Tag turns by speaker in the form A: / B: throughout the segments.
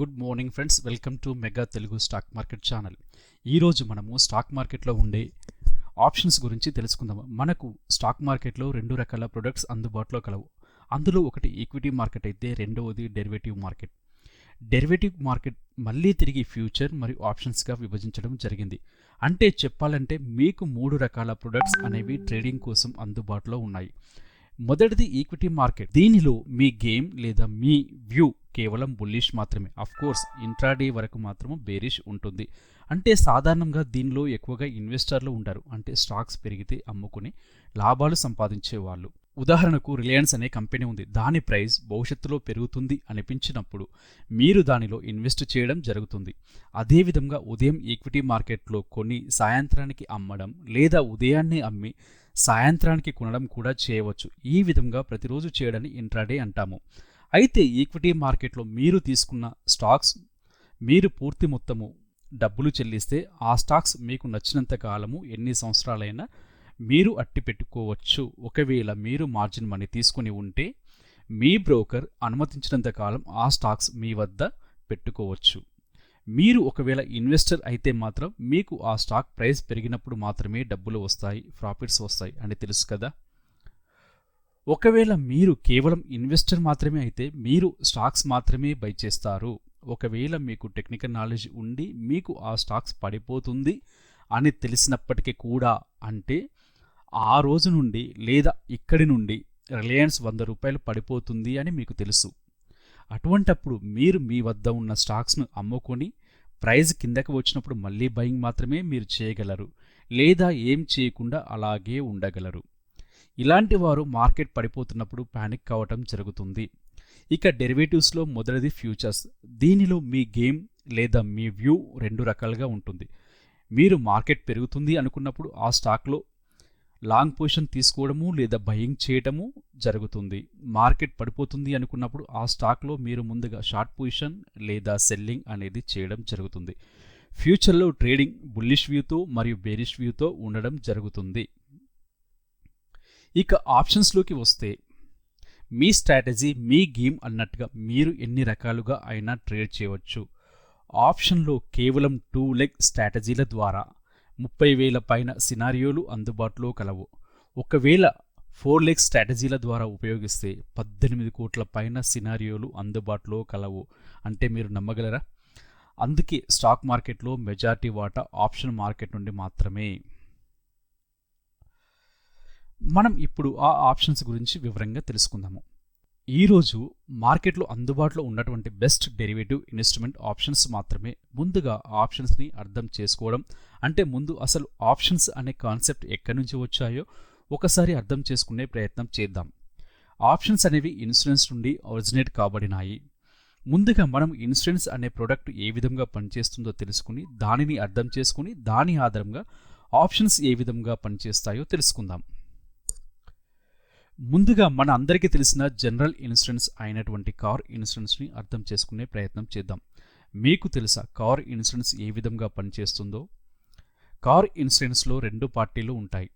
A: Good morning friends. Welcome to mega Telugu stock market channel. ఈరోజు మనము stock మార్కెట్లో ఉండే ఆప్షన్స్ గురించి తెలుసుకుందాము. మనకు స్టాక్ మార్కెట్లో రెండు రకాల ప్రొడక్ట్స్ అందుబాటులో కలవు. అందులో ఒకటి ఈక్విటీ మార్కెట్ అయితే రెండవది డెరివేటివ్ మార్కెట్. డెరివేటివ్ మార్కెట్ మళ్ళీ తిరిగి ఫ్యూచర్ మరియు ఆప్షన్స్గా విభజించడం జరిగింది. అంటే చెప్పాలంటే మీకు మూడు రకాల ప్రొడక్ట్స్ అనేవి ట్రేడింగ్ కోసం అందుబాటులో ఉన్నాయి. మొదటిది ఈక్విటీ మార్కెట్ దీనిలో మీ గేమ్ లేదా మీ వ్యూ కేవలం బుల్లిష్ మాత్రమే. అఫ్ కోర్స్ ఇంట్రాడే వరకు మాత్రం బేరిష్ ఉంటుంది. అంటే సాధారణంగా దీనిలో ఎక్కువగా ఇన్వెస్టర్లు ఉంటారు. అంటే స్టాక్స్ పెరిగితే అమ్ముకుని లాభాలు సంపాదించే వాళ్ళు. ఉదాహరణకు రిలయన్స్ అనే కంపెనీ ఉంది. దాని ప్రైస్ భవిష్యత్తులో పెరుగుతుంది అనిపించినప్పుడు మీరు దానిలో ఇన్వెస్ట్ చేయడం జరుగుతుంది. అదేవిధంగా ఉదయం ఈక్విటీ మార్కెట్లో కొని సాయంత్రానికి అమ్మడం లేదా ఉదయాన్నే అమ్మి సాయంత్రానికి కొనడం కూడా చేయవచ్చు. ఈ విధంగా ప్రతిరోజు చేయడాన్ని ఇంట్రాడే అంటాము. అయితే ఈక్విటీ మార్కెట్లో మీరు తీసుకున్న స్టాక్స్ మీరు పూర్తి మొత్తము డబ్బులు చెల్లిస్తే ఆ స్టాక్స్ మీకు నచ్చినంత కాలము ఎన్ని సంవత్సరాలైనా మీరు అట్టి పెట్టుకోవచ్చు. ఒకవేళ మీరు మార్జిన్ మనీ తీసుకుని ఉంటే మీ బ్రోకర్ అనుమతించినంత కాలం ఆ స్టాక్స్ మీ వద్ద పెట్టుకోవచ్చు. మీరు ఒకవేళ ఇన్వెస్టర్ అయితే మాత్రం మీకు ఆ స్టాక్ ప్రైస్ పెరిగినప్పుడు మాత్రమే డబ్బులు వస్తాయి ప్రాఫిట్స్ వస్తాయి అని తెలుసు కదా? ఒకవేళ మీరు కేవలం ఇన్వెస్టర్ మాత్రమే అయితే మీరు స్టాక్స్ మాత్రమే బై చేస్తారు. ఒకవేళ మీకు టెక్నికల్ నాలెడ్జ్ ఉండి మీకు ఆ స్టాక్స్ పడిపోతుంది అని తెలిసినప్పటికీ కూడా అంటే ఆ రోజు నుండి లేదా ఇక్కడి నుండి రిలయన్స్ వంద రూపాయలు పడిపోతుంది అని మీకు తెలుసు. అటువంటప్పుడు మీరు మీ వద్ద ఉన్న స్టాక్స్ను అమ్ముకొని ప్రైజ్ కిందకి వచ్చినప్పుడు మళ్ళీ బయింగ్ మాత్రమే మీరు చేయగలరు లేదా ఏం చేయకుండా అలాగే ఉండగలరు. ఇలాంటి వారు మార్కెట్ పడిపోతున్నప్పుడు ప్యానిక్ కావటం జరుగుతుంది. ఇక డెరివేటివ్స్లో మొదటిది ఫ్యూచర్స్. దీనిలో మీ గేమ్ లేదా మీ వ్యూ రెండు రకాలుగా ఉంటుంది. మీరు మార్కెట్ పెరుగుతుంది అనుకున్నప్పుడు ఆ స్టాక్లో లాంగ్ పొజిషన్ తీసుకోవడము లేదా బయింగ్ చేయటము జరుగుతుంది. మార్కెట్ పడిపోతుంది అనుకున్నప్పుడు ఆ స్టాక్లో మీరు ముందుగా షార్ట్ పొజిషన్ లేదా సెల్లింగ్ అనేది చేయడం జరుగుతుంది. ఫ్యూచర్లో ట్రేడింగ్ బుల్లిష్ వ్యూతో మరియు బేరిష్ వ్యూతో ఉండడం జరుగుతుంది. ఇక ఆప్షన్స్లోకి వస్తే మీ స్ట్రాటజీ మీ గేమ్ అన్నట్టుగా మీరు ఎన్ని రకాలుగా అయినా ట్రేడ్ చేయవచ్చు. ఆప్షన్లో కేవలం టూ లెగ్ స్ట్రాటజీల ద్వారా ముప్పై వేల పైన సినారియోలు అందుబాటులో కలవు. ఒకవేళ ఫోర్ లెగ్ స్ట్రాటజీల ద్వారా ఉపయోగిస్తే పద్దెనిమిది కోట్ల పైన సినారియోలు అందుబాటులో కలవు. అంటే మీరు నమ్మగలరా? అందుకే స్టాక్ మార్కెట్లో మెజారిటీ వాటా ఆప్షన్ మార్కెట్ నుండి మాత్రమే. మనం ఇప్పుడు ఆ ఆప్షన్స్ గురించి వివరంగా తెలుసుకుందాము. ఈరోజు మార్కెట్లో అందుబాటులో ఉన్నటువంటి బెస్ట్ డెరివేటివ్ ఇన్వెస్ట్మెంట్ ఆప్షన్స్ మాత్రమే ముందుగా ఆప్షన్స్ని అర్థం చేసుకోవడం. అంటే ముందు అసలు ఆప్షన్స్ అనే కాన్సెప్ట్ ఎక్కడి నుంచి వచ్చాయో ఒకసారి అర్థం చేసుకునే ప్రయత్నం చేద్దాం. ఆప్షన్స్ అనేవి ఇన్సూరెన్స్ నుండి ఒరిజినేట్ కాబడినాయి. ముందుగా మనం ఇన్సూరెన్స్ అనే ప్రోడక్ట్ ఏ విధంగా పనిచేస్తుందో తెలుసుకుని దానిని అర్థం చేసుకుని దాని ఆధారంగా ఆప్షన్స్ ఏ విధంగా పనిచేస్తాయో తెలుసుకుందాం. ముందుగా మన అందరికీ తెలిసిన జనరల్ ఇన్సూరెన్స్ అయినటువంటి కార్ ఇన్సూరెన్స్ని అర్థం చేసుకునే ప్రయత్నం చేద్దాం. మీకు తెలుసా కార్ ఇన్సూరెన్స్ ఏ విధంగా పనిచేస్తుందో? కార్ ఇన్సూరెన్స్లో రెండు పార్టీలు ఉంటాయి.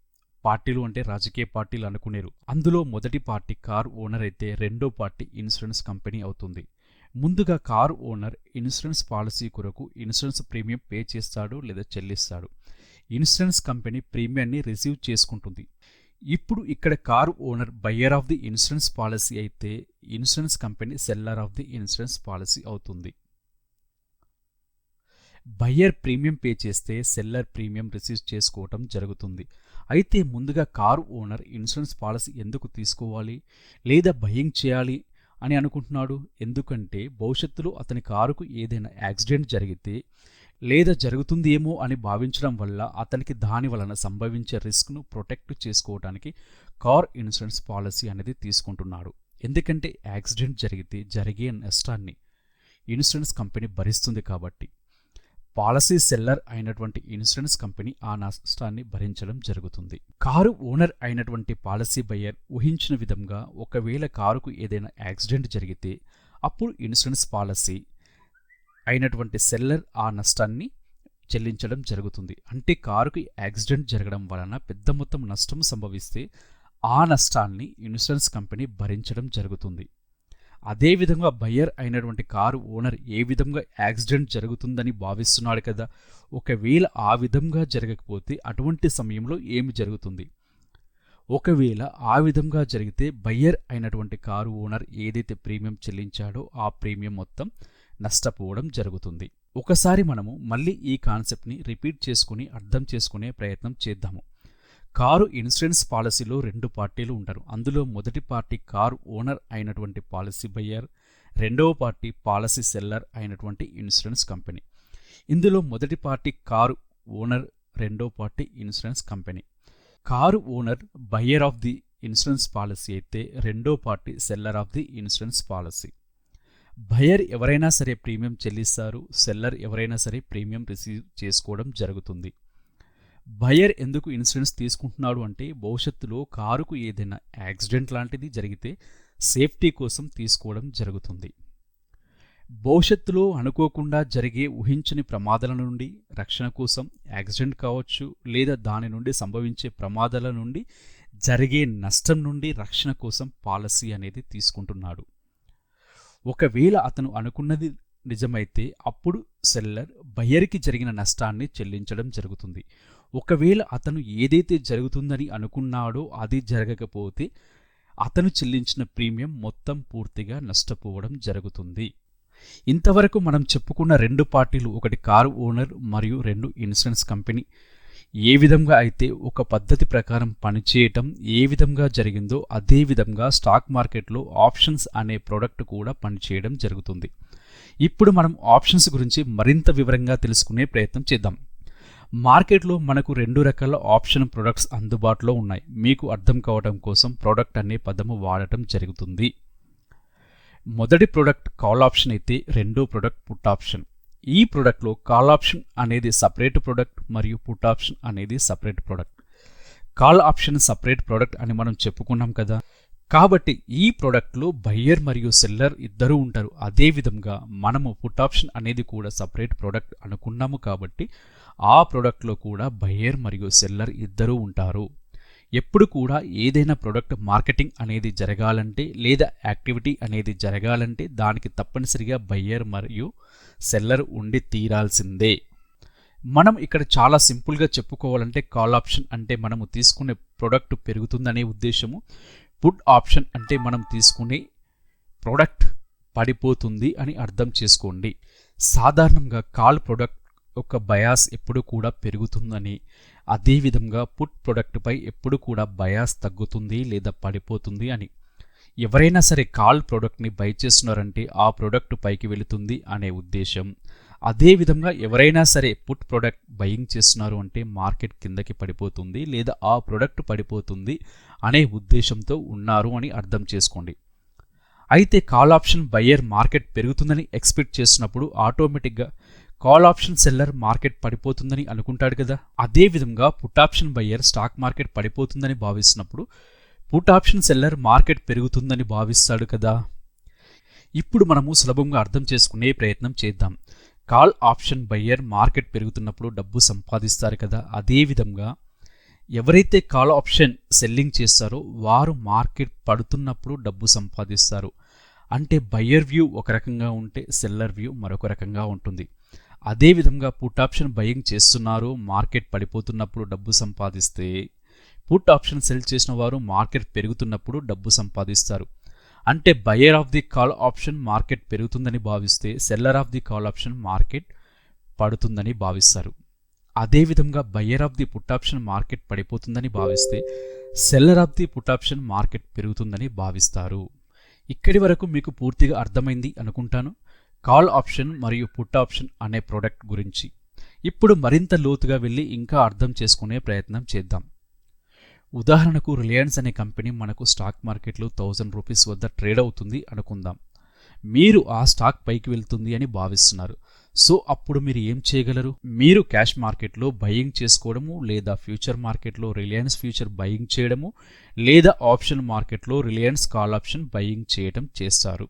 A: పార్టీలు అంటే రాజకీయ పార్టీలు అనుకునేరు. అందులో మొదటి పార్టీ కార్ ఓనర్ అయితే రెండో పార్టీ ఇన్సూరెన్స్ కంపెనీ అవుతుంది. ముందుగా కారు ఓనర్ ఇన్సూరెన్స్ పాలసీ కొరకు ఇన్సూరెన్స్ ప్రీమియం పే చేస్తాడు లేదా చెల్లిస్తాడు. ఇన్సూరెన్స్ కంపెనీ ప్రీమియాన్ని రిసీవ్ చేసుకుంటుంది. ఇప్పుడు ఇక్కడ car owner buyer of the insurance policy అయితే insurance company seller of the insurance policy అవుతుంది. బయ్యర్ ప్రీమియం పే చేస్తే సెల్లర్ ప్రీమియం రిసీవ్ చేసుకోవటం జరుగుతుంది. అయితే ముందుగా కారు ఓనర్ ఇన్సూరెన్స్ పాలసీ ఎందుకు తీసుకోవాలి? లేదా బయ్యింగ్ చేయాలి అని అనుకుంటున్నాడు? ఎందుకంటే భవిష్యత్తులో అతని కారుకు ఏదైనా యాక్సిడెంట్ జరిగితే లేదా జరుగుతుందేమో అని భావించడం వల్ల అతనికి దాని వలన సంభవించే రిస్క్ను ప్రొటెక్ట్ చేసుకోవడానికి కార్ ఇన్సూరెన్స్ పాలసీ అనేది తీసుకుంటున్నాడు. ఎందుకంటే యాక్సిడెంట్ జరిగితే జరిగే నష్టాన్ని ఇన్సూరెన్స్ కంపెనీ భరిస్తుంది కాబట్టి. పాలసీ సెల్లర్ అయినటువంటి ఇన్సూరెన్స్ కంపెనీ ఆ నష్టాన్ని భరించడం జరుగుతుంది. కారు ఓనర్ అయినటువంటి పాలసీ బయ్యర్ ఊహించిన విధంగా ఒకవేళ కారుకు ఏదైనా యాక్సిడెంట్ జరిగితే అప్పుడు ఇన్సూరెన్స్ పాలసీ అయినటువంటి సెల్లర్ ఆ నష్టాన్ని చెల్లించడం జరుగుతుంది. అంటే కారుకి యాక్సిడెంట్ జరగడం వలన పెద్ద మొత్తం నష్టం సంభవిస్తే ఆ నష్టాన్ని ఇన్సూరెన్స్ కంపెనీ భరించడం జరుగుతుంది. అదేవిధంగా బయ్యర్ అయినటువంటి కారు ఓనర్ ఏ విధంగా యాక్సిడెంట్ జరుగుతుందని భావిస్తున్నాడు కదా? ఒకవేళ ఆ విధంగా జరగకపోతే అటువంటి సమయంలో ఏమి జరుగుతుంది? ఒకవేళ ఆ విధంగా జరిగితే బయ్యర్ అయినటువంటి కారు ఓనర్ ఏదైతే ప్రీమియం చెల్లించాడో ఆ ప్రీమియం మొత్తం నష్టపోవడం జరుగుతుంది. ఒకసారి మనము మళ్ళీ ఈ కాన్సెప్ట్ని రిపీట్ చేసుకుని అర్థం చేసుకునే ప్రయత్నం చేద్దాము. కారు ఇన్సూరెన్స్ పాలసీలో రెండు పార్టీలు ఉంటారు అందులో మొదటి పార్టీ కారు ఓనర్ అయినటువంటి పాలసీ బయ్యర్ రెండవ పార్టీ పాలసీ సెల్లర్ అయినటువంటి ఇన్సూరెన్స్ కంపెనీ. ఇందులో మొదటి పార్టీ కారు ఓనర్ రెండో party insurance company. Car owner buyer of the insurance policy అయితే రెండో party seller of the insurance policy. Buyer ఎవరైనా సరే ప్రీమియం చెల్లిస్తారు సెల్లర్ ఎవరైనా సరే ప్రీమియం రిసీవ్ చేసుకోవడం జరుగుతుంది. బయర్ ఎందుకు ఇన్సూరెన్స్ తీసుకుంటున్నాడు అంటే భవిష్యత్తులో కారుకు ఏదైనా యాక్సిడెంట్ లాంటిది జరిగితే సేఫ్టీ కోసం తీసుకోవడం జరుగుతుంది. భవిష్యత్తులో అనుకోకుండా జరిగే ఊహించని ప్రమాదాల నుండి రక్షణ కోసం యాక్సిడెంట్ కావచ్చు లేదా దాని నుండి సంభవించే ప్రమాదాల నుండి జరిగే నష్టం నుండి రక్షణ కోసం పాలసీ అనేది తీసుకుంటున్నాడు. ఒకవేళ అతను అనుకున్నది నిజమైతే అప్పుడు సెల్లర్ బయ్యర్కి జరిగిన నష్టాన్ని చెల్లించడం జరుగుతుంది. ఒకవేళ అతను ఏదైతే జరుగుతుందని అనుకున్నాడో అది జరగకపోతే అతను చెల్లించిన ప్రీమియం మొత్తం పూర్తిగా నష్టపోవడం జరుగుతుంది. ఇంతవరకు మనం చెప్పుకున్న రెండు పార్టీలు ఒకటి కారు ఓనర్ మరియు రెండు ఇన్సూరెన్స్ కంపెనీ. ఏ విధంగా అయితే ఒక పద్ధతి ప్రకారం పనిచేయటం ఏ విధంగా జరిగిందో అదే విధంగా స్టాక్ మార్కెట్లో ఆప్షన్స్ అనే ప్రోడక్ట్ కూడా పనిచేయడం జరుగుతుంది. ఇప్పుడు మనం ఆప్షన్స్ గురించి మరింత వివరంగా తెలుసుకునే ప్రయత్నం చేద్దాం. మార్కెట్లో మనకు రెండు రకాల ఆప్షన్ ప్రొడక్ట్స్ అందుబాటులో ఉన్నాయి. మీకు అర్థం కావడం కోసం ప్రోడక్ట్ అనే పదము వాడటం జరుగుతుంది. మొదటి ప్రోడక్ట్ కాల్ ఆప్షన్ అయితే రెండో ప్రోడక్ట్ పుట్ ఆప్షన్. ఈ ప్రోడక్ట్లో కాల్ ఆప్షన్ అనేది సపరేట్ ప్రోడక్ట్ మరియు పుట్ ఆప్షన్ అనేది separate product. Call option separate product అని మనం చెప్పుకున్నాం కదా. కాబట్టి ఈ ప్రోడక్ట్లో బయ్యర్ మరియు సెల్లర్ ఇద్దరూ ఉంటారు. అదేవిధంగా మనము పుట్ ఆప్షన్ అనేది కూడా సపరేట్ ప్రోడక్ట్ అనుకున్నాము కాబట్టి ఆ ప్రోడక్ట్లో కూడా బయ్యర్ మరియు సెల్లర్ ఇద్దరూ ఉంటారు. ఎప్పుడు కూడా ఏదైనా ప్రోడక్ట్ మార్కెటింగ్ అనేది జరగాలంటే లేదా యాక్టివిటీ అనేది జరగాలంటే దానికి తప్పనిసరిగా బయ్యర్ మరియు సెల్లర్ ఉండి తీరాల్సిందే. మనం ఇక్కడ చాలా సింపుల్గా చెప్పుకోవాలంటే కాల్ ఆప్షన్ అంటే మనము తీసుకునే ప్రోడక్ట్ పెరుగుతుందనే ఉద్దేశము. పుట్ ఆప్షన్ అంటే మనం తీసుకునే ప్రోడక్ట్ పడిపోతుంది అని అర్థం చేసుకోండి. సాధారణంగా కాల్ ప్రోడక్ట్ యొక్క బయాస్ ఎప్పుడు కూడా పెరుగుతుందని అదేవిధంగా పుట్ ప్రొడక్ట్పై ఎప్పుడు కూడా బయాస్ తగ్గుతుంది లేదా పడిపోతుంది అని. ఎవరైనా సరే కాల్ ప్రోడక్ట్ని బై చేస్తున్నారంటే ఆ ప్రోడక్ట్ పైకి వెళుతుంది అనే ఉద్దేశం. అదేవిధంగా ఎవరైనా సరే పుట్ ప్రోడక్ట్ బయింగ్ చేస్తున్నారు అంటే మార్కెట్ కిందకి పడిపోతుంది లేదా ఆ ప్రోడక్ట్ పడిపోతుంది అనే ఉద్దేశంతో ఉన్నారు అని అర్థం చేసుకోండి. అయితే కాల్ ఆప్షన్ బయ్యర్ మార్కెట్ పెరుగుతుందని ఎక్స్పెక్ట్ చేసినప్పుడు ఆటోమేటిక్గా కాల్ ఆప్షన్ సెల్లర్ మార్కెట్ పడిపోతుందని అనుకుంటాడు కదా. అదే విధంగా put option buyer stock market పడిపోతుందని భావిస్తున్నప్పుడు పుట్ ఆప్షన్ సెల్లర్ మార్కెట్ పెరుగుతుందని భావిస్తాడు కదా. ఇప్పుడు మనము సులభంగా అర్థం చేసుకునే ప్రయత్నం చేద్దాం. కాల్ ఆప్షన్ బయ్యర్ మార్కెట్ పెరుగుతున్నప్పుడు డబ్బు సంపాదిస్తారు కదా. అదే విధంగా ఎవరైతే కాల్ ఆప్షన్ సెల్లింగ్ చేస్తారో వారు మార్కెట్ పడుతున్నప్పుడు డబ్బు సంపాదిస్తారు. అంటే బయ్యర్ వ్యూ ఒక రకంగా ఉంటే సెల్లర్ వ్యూ మరొక రకంగా ఉంటుంది. అదేవిధంగా పుట్ ఆప్షన్ బయింగ్ చేస్తున్నారు. మార్కెట్ పడిపోతున్నప్పుడు డబ్బు సంపాదిస్తే పుట్ ఆప్షన్ సెల్ చేసిన వారు మార్కెట్ పెరుగుతున్నప్పుడు డబ్బు సంపాదిస్తారు. అంటే buyer of the call option market పెరుగుతుందని భావిస్తే seller of the call option market పడుతుందని భావిస్తారు. అదేవిధంగా buyer of the put option market పడిపోతుందని భావిస్తే seller of the put option market పెరుగుతుందని భావిస్తారు. ఇక్కడి వరకు మీకు పూర్తిగా అర్థమైంది అనుకుంటాను. కాల్ ఆప్షన్ మరియు పుట్ ఆప్షన్ అనే ప్రోడక్ట్ గురించి. ఇప్పుడు మరింత లోతుగా వెళ్ళి ఇంకా అర్థం చేసుకునే ప్రయత్నం చేద్దాం. ఉదాహరణకు రిలయన్స్ అనే కంపెనీ మనకు స్టాక్ మార్కెట్లో థౌజండ్ రూపీస్ వద్ద ట్రేడ్ అవుతుంది అనుకుందాం. మీరు ఆ స్టాక్ పైకి వెళ్తుంది అని భావిస్తున్నారు. సో అప్పుడు మీరు ఏం చేయగలరు? మీరు క్యాష్ మార్కెట్లో బయింగ్ చేసుకోవడము లేదా ఫ్యూచర్ మార్కెట్లో రిలయన్స్ ఫ్యూచర్ బయింగ్ చేయడము లేదా ఆప్షన్ మార్కెట్లో రిలయన్స్ కాల్ ఆప్షన్ బయింగ్ చేయడం చేస్తారు.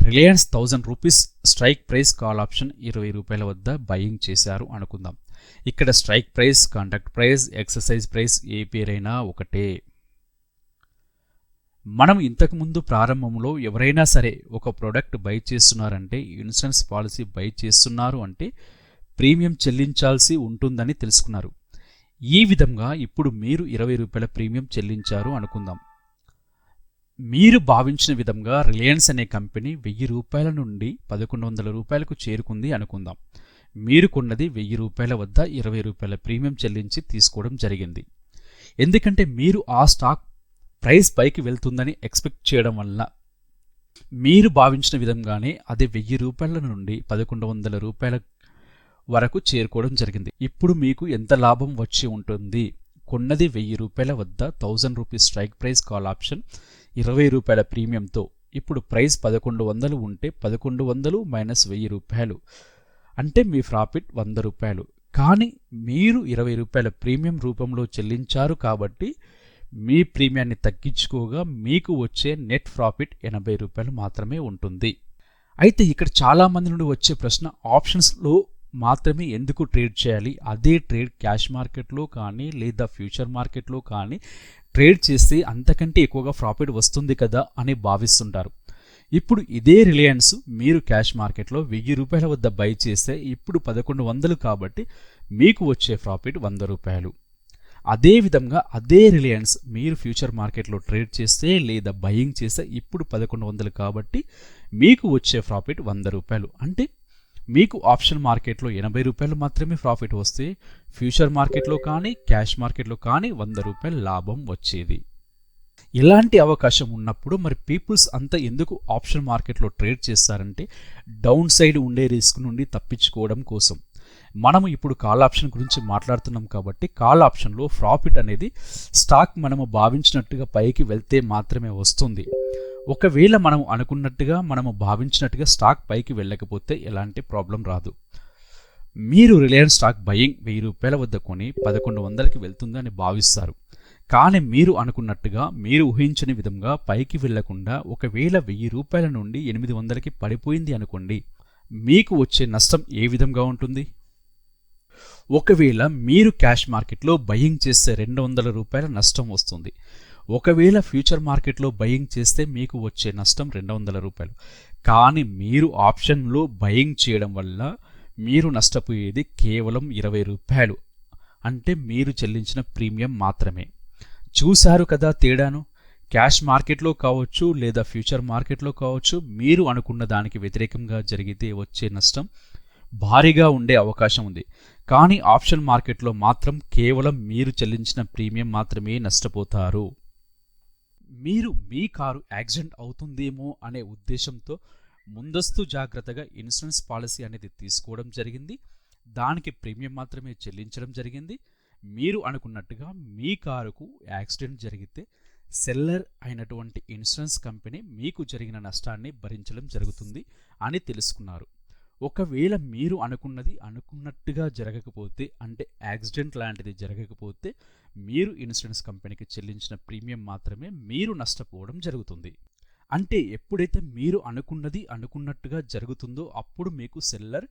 A: Reliance thousand rupees strike price call option ఇరవై రూపాయల వద్ద బయింగ్ చేశారు అనుకుందాం. ఇక్కడ strike price contact price exercise price ఏ పేరైనా ఒకటే. మనం ఇంతకుముందు ప్రారంభంలో ఎవరైనా సరే ఒక ప్రోడక్ట్ బై చేస్తున్నారంటే ఇన్సూరెన్స్ పాలసీ బై చేస్తున్నారు అంటే ప్రీమియం చెల్లించాల్సి ఉంటుందని తెలుసుకున్నారు. ఈ విధంగా ఇప్పుడు మీరు ఇరవై రూపాయల ప్రీమియం చెల్లించారు అనుకుందాం. మీరు భావించిన విధంగా రిలయన్స్ అనే కంపెనీ వెయ్యి రూపాయల నుండి పదకొండు వందల రూపాయలకు చేరుకుంది అనుకుందాం. మీరు కొన్నది వెయ్యి రూపాయల వద్ద ఇరవై రూపాయల ప్రీమియం చెల్లించి తీసుకోవడం జరిగింది. ఎందుకంటే మీరు ఆ స్టాక్ ప్రైస్ పైకి వెళ్తుందని ఎక్స్పెక్ట్ చేయడం వల్ల మీరు భావించిన విధంగానే అది వెయ్యి రూపాయల నుండి పదకొండు వందల రూపాయల వరకు చేరుకోవడం జరిగింది. ఇప్పుడు మీకు ఎంత లాభం వచ్చి ఉంటుంది? కొన్నది వెయ్యి రూపాయల వద్ద thousand rupees strike price call option ఇరవై రూపాయల ప్రీమియంతో. ఇప్పుడు ప్రైస్ పదకొండు వందలు ఉంటే పదకొండు వందలు మైనస్ వెయ్యి రూపాయలు. అంటే మీ ప్రాఫిట్ వంద రూపాయలు. కానీ మీరు ఇరవై రూపాయల ప్రీమియం రూపంలో చెల్లించారు కాబట్టి మీ ప్రీమియాన్ని తగ్గించుకోగా మీకు వచ్చే నెట్ ప్రాఫిట్ ఎనభై రూపాయలు మాత్రమే ఉంటుంది. అయితే ఇక్కడ చాలామంది నుండి వచ్చే ప్రశ్న ఆప్షన్స్లో మాత్రమే ఎందుకు ట్రేడ్ చేయాలి? అదే ట్రేడ్ క్యాష్ మార్కెట్లో కానీ లేదా ఫ్యూచర్ మార్కెట్లో కానీ ట్రేడ్ చేస్తే అంతకంటే ఎక్కువగా ప్రాఫిట్ వస్తుంది కదా అని భావిస్తుంటారు. ఇప్పుడు ఇదే రిలయన్స్ మీరు క్యాష్ మార్కెట్లో వెయ్యి రూపాయల వద్ద బై చేస్తే ఇప్పుడు పదకొండు వందలు కాబట్టి మీకు వచ్చే ప్రాఫిట్ వంద రూపాయలు. అదేవిధంగా అదే రిలయన్స్ మీరు ఫ్యూచర్ మార్కెట్లో ట్రేడ్ చేస్తే లేదా బయింగ్ చేస్తే ఇప్పుడు పదకొండు వందలు కాబట్టి మీకు వచ్చే ప్రాఫిట్ వంద రూపాయలు. అంటే మీకు ఆప్షన్ మార్కెట్లో ఎనభై రూపాయలు మాత్రమే ప్రాఫిట్ వస్తే ఫ్యూచర్ మార్కెట్లో కానీ క్యాష్ మార్కెట్లో కానీ వంద రూపాయలు లాభం వచ్చేది. ఇలాంటి అవకాశం ఉన్నప్పుడు మరి పీపుల్స్ అంతా ఎందుకు ఆప్షన్ మార్కెట్లో ట్రేడ్ చేస్తారంటే డౌన్ సైడ్ ఉండే రిస్క్ నుండి తప్పించుకోవడం కోసం. మనము ఇప్పుడు కాల్ ఆప్షన్ గురించి మాట్లాడుతున్నాం కాబట్టి కాల్ ఆప్షన్లో ప్రాఫిట్ అనేది స్టాక్ మనము భావించినట్టుగా పైకి వెళ్తే మాత్రమే వస్తుంది. ఒకవేళ మనం అనుకున్నట్టుగా మనము భావించినట్టుగా స్టాక్ పైకి వెళ్ళకపోతే ఎలాంటి ప్రాబ్లం రాదు. మీరు రిలయన్స్ స్టాక్ బయింగ్ వెయ్యి రూపాయల వద్ద కొని పదకొండు వందలకి వెళ్తుందని భావిస్తారు. కానీ మీరు అనుకున్నట్టుగా మీరు ఊహించని విధంగా పైకి వెళ్ళకుండా ఒకవేళ వెయ్యి రూపాయల నుండి ఎనిమిది వందలకి పడిపోయింది అనుకోండి మీకు వచ్చే నష్టం ఏ విధంగా ఉంటుంది? ఒకవేళ మీరు క్యాష్ మార్కెట్లో బయింగ్ చేస్తే రెండు వందల రూపాయల నష్టం వస్తుంది. ఒకవేళ ఫ్యూచర్ మార్కెట్లో బయింగ్ చేస్తే మీకు వచ్చే నష్టం రెండు వందల రూపాయలు. కానీ మీరు ఆప్షన్లో బయింగ్ చేయడం వల్ల మీరు నష్టపోయేది కేవలం ఇరవై రూపాయలు. అంటే మీరు చెల్లించిన ప్రీమియం మాత్రమే. చూశారు కదా తేడాను? క్యాష్ మార్కెట్లో కావచ్చు లేదా ఫ్యూచర్ మార్కెట్లో కావచ్చు మీరు అనుకున్న దానికి వ్యతిరేకంగా జరిగితే వచ్చే నష్టం భారీగా ఉండే అవకాశం ఉంది. కానీ ఆప్షన్ మార్కెట్లో మాత్రం కేవలం మీరు చెల్లించిన ప్రీమియం మాత్రమే నష్టపోతారు. మీరు మీ కారు యాక్సిడెంట్ అవుతుందేమో అనే ఉద్దేశంతో ముందస్తు జాగ్రత్తగా ఇన్సూరెన్స్ పాలసీ అనేది తీసుకోవడం జరిగింది. దానికి ప్రీమియం మాత్రమే చెల్లించడం జరిగింది. మీరు అనుకున్నట్టుగా మీ కారుకు యాక్సిడెంట్ జరిగితే సెల్లర్ అయినటువంటి ఇన్సూరెన్స్ కంపెనీ మీకు జరిగిన నష్టాన్ని భరించడం జరుగుతుంది అని తెలుసుకున్నారు. ఒకవేళ మీరు అనుకున్నది అనుకున్నట్టుగా జరగకపోతే అంటే యాక్సిడెంట్ లాంటిది జరగకపోతే మీరు ఇన్సూరెన్స్ కంపెనీకి చెల్లించిన ప్రీమియం మాత్రమే మీరు నష్టపోవడం జరుగుతుంది. అంటే ఎప్పుడైతే మీరు అనుకున్నది అనుకున్నట్టుగా జరుగుతుందో అప్పుడు మీకు సెల్లర్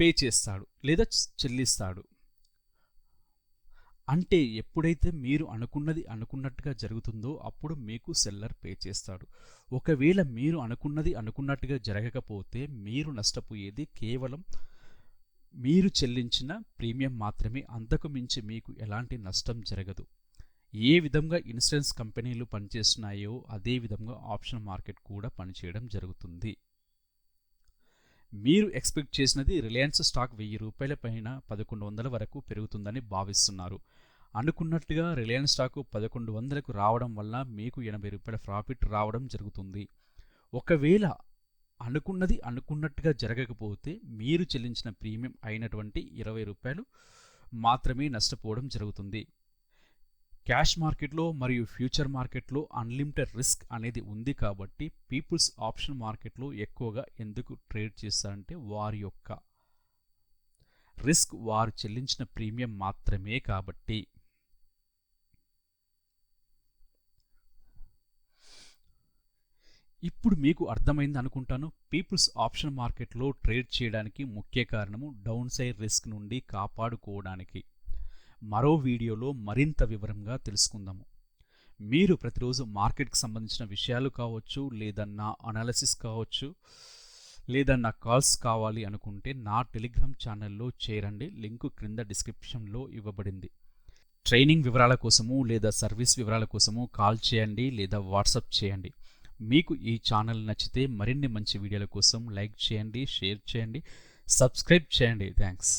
A: పే చేస్తాడు లేదా చెల్లిస్తాడు. అంటే ఎప్పుడైతే మీరు అనుకున్నది అనుకున్నట్టుగా జరుగుతుందో అప్పుడు మీకు సెల్లర్ పే చేస్తాడు. ఒకవేళ మీరు అనుకున్నది అనుకున్నట్టుగా జరగకపోతే మీరు నష్టపోయేది కేవలం మీరు చెల్లించిన ప్రీమియం మాత్రమే. అంతకు మించి మీకు ఎలాంటి నష్టం జరగదు. ఏ విధంగా ఇన్సూరెన్స్ కంపెనీలు పనిచేస్తున్నాయో అదే విధంగా ఆప్షన్ మార్కెట్ కూడా పనిచేయడం జరుగుతుంది. మీరు ఎక్స్పెక్ట్ చేసినది రిలయన్స్ స్టాక్ వెయ్యి రూపాయల పైన పదకొండు వందల వరకు పెరుగుతుందని భావిస్తున్నారు. అనుకున్నట్టుగా రిలయన్స్ స్టాకు పదకొండు వందలకు రావడం వల్ల మీకు ఎనభై రూపాయల ప్రాఫిట్ రావడం జరుగుతుంది. ఒకవేళ అనుకున్నది అనుకున్నట్టుగా జరగకపోతే మీరు చెల్లించిన ప్రీమియం అయినటువంటి ఇరవై రూపాయలు మాత్రమే నష్టపోవడం జరుగుతుంది. క్యాష్ మార్కెట్లో మరియు ఫ్యూచర్ మార్కెట్లో అన్లిమిటెడ్ రిస్క్ అనేది ఉంది కాబట్టి పీపుల్స్ ఆప్షన్ మార్కెట్లో ఎక్కువగా ఎందుకు ట్రేడ్ చేస్తారంటే వారి యొక్క రిస్క్ వారు చెల్లించిన ప్రీమియం మాత్రమే కాబట్టి. ఇప్పుడు మీకు అర్థమైంది అనుకుంటాను. పీపుల్స్ ఆప్షన్ మార్కెట్లో ట్రేడ్ చేయడానికి ముఖ్య కారణము డౌన్ సైడ్ రిస్క్ నుండి కాపాడుకోవడానికి. మరో వీడియోలో మరింత వివరంగా తెలుసుకుందాము. మీరు ప్రతిరోజు మార్కెట్కి సంబంధించిన విషయాలు కావచ్చు లేదా నా అనాలిసిస్ కావచ్చు లేదా నా కాల్స్ కావాలి అనుకుంటే నా టెలిగ్రామ్ ఛానల్లో చేరండి. లింకు క్రింద డిస్క్రిప్షన్లో ఇవ్వబడింది. ట్రైనింగ్ వివరాల కోసము లేదా సర్వీస్ వివరాల కోసము కాల్ చేయండి లేదా వాట్సాప్ చేయండి. మీకు ఈ ఛానల్ నచ్చితే మరిన్ని మంచి వీడియోల కోసం లైక్ చేయండి షేర్ చేయండి సబ్స్క్రైబ్ చేయండి. థ్యాంక్స్.